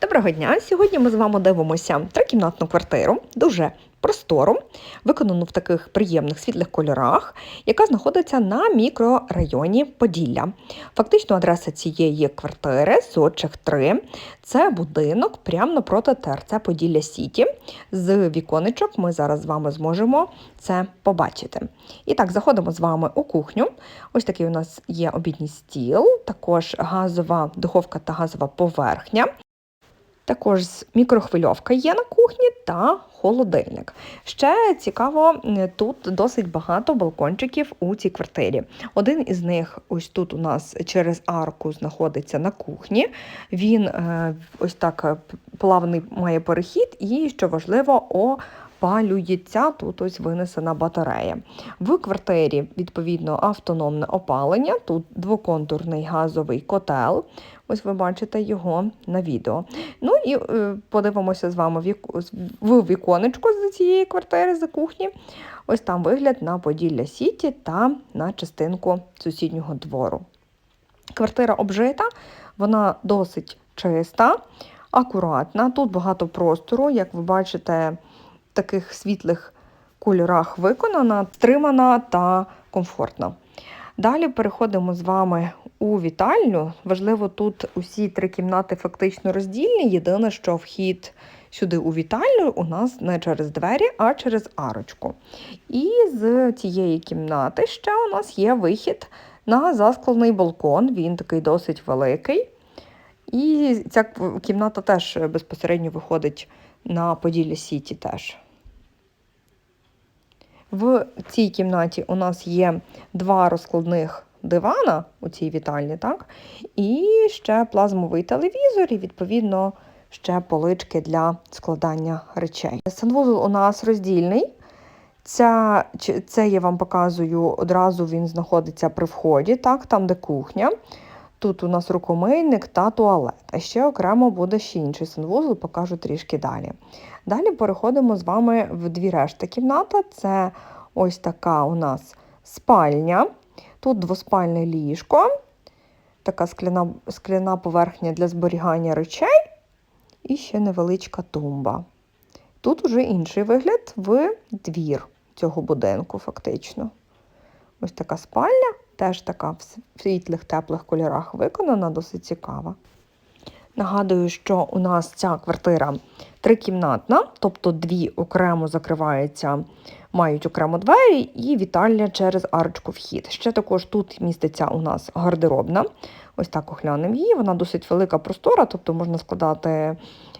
Доброго дня! Сьогодні ми з вами дивимося трикімнатну квартиру, дуже простору, виконану в таких приємних світлих кольорах, яка знаходиться на мікрорайоні Поділля. Фактично, адреса цієї квартири Сочах 3. Це будинок прямо напроти ТРЦ Поділля Сіті. З віконечок ми зараз з вами зможемо це побачити. І так, заходимо з вами у кухню. Ось такий у нас є обідній стіл, також газова духовка та газова поверхня. Також мікрохвильовка є на кухні та холодильник. Ще цікаво, тут досить багато балкончиків у цій квартирі. Один із них ось тут у нас через арку знаходиться на кухні. Він е, ось так е, плавний має перехід, і що важливо, опалюється. Тут ось винесена батарея. В квартирі відповідно автономне опалення. Тут двоконтурний газовий котел. Ось ви бачите його на відео. Ну і е, подивимося з вами в, віконечко з цієї квартири за кухні. Ось там вигляд на Поділля Сіті та на частинку сусіднього двору. Квартира обжита, вона досить чиста, акуратна. Тут багато простору, як ви бачите, таких світлих кольорах виконана, стримана та комфортна. Далі переходимо з вами у вітальню. Важливо, тут усі три кімнати фактично роздільні. Єдине, що вхід сюди у вітальню у нас не через двері, а через арочку. І з цієї кімнати ще у нас є вихід на засклений балкон. Він такий досить великий. І ця кімната теж безпосередньо виходить на Поділля Сіті теж. В цій кімнаті у нас є два розкладних дивана у цій вітальні, так? І ще плазмовий телевізор, і відповідно ще полички для складання речей. Санвузол у нас роздільний. Ця, це я вам показую одразу він знаходиться при вході, так, там, де кухня. Тут у нас рукомийник та туалет. А ще окремо буде ще інший санвузол, покажу трішки далі. Далі переходимо з вами в дві решти кімната. Це ось така у нас спальня. Тут двоспальне ліжко, така скляна, скляна поверхня для зберігання речей і ще невеличка тумба. Тут уже інший вигляд в двір цього будинку, фактично. Ось така спальня, теж така в світлих, теплих кольорах виконана, досить цікава. Нагадую, що у нас ця квартира трикімнатна, тобто дві окремо закриваються, мають окремо двері і вітальня через арочку вхід. Ще також тут міститься у нас гардеробна. Ось так оглянемо її. Вона досить велика простора, тобто можна складати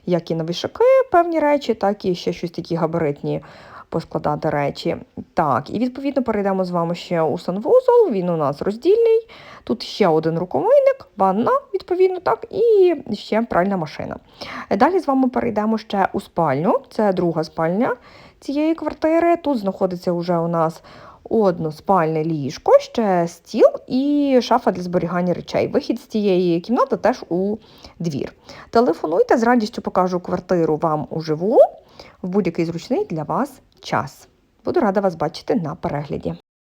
як і на вішаки певні речі, так і ще щось такі габаритні поскладати речі. Так, і відповідно перейдемо з вами ще у санвузол. Він у нас роздільний. Тут ще один рукомийник, ванна, відповідно, так, і ще пральна машина. Далі з вами перейдемо ще у спальню. Це друга спальня цієї квартири. Тут знаходиться вже у нас односпальне ліжко, ще стіл і шафа для зберігання речей. Вихід з цієї кімнати теж у двір. Телефонуйте, з радістю покажу квартиру вам уживу в будь-який зручний для вас час. Буду рада вас бачити на перегляді.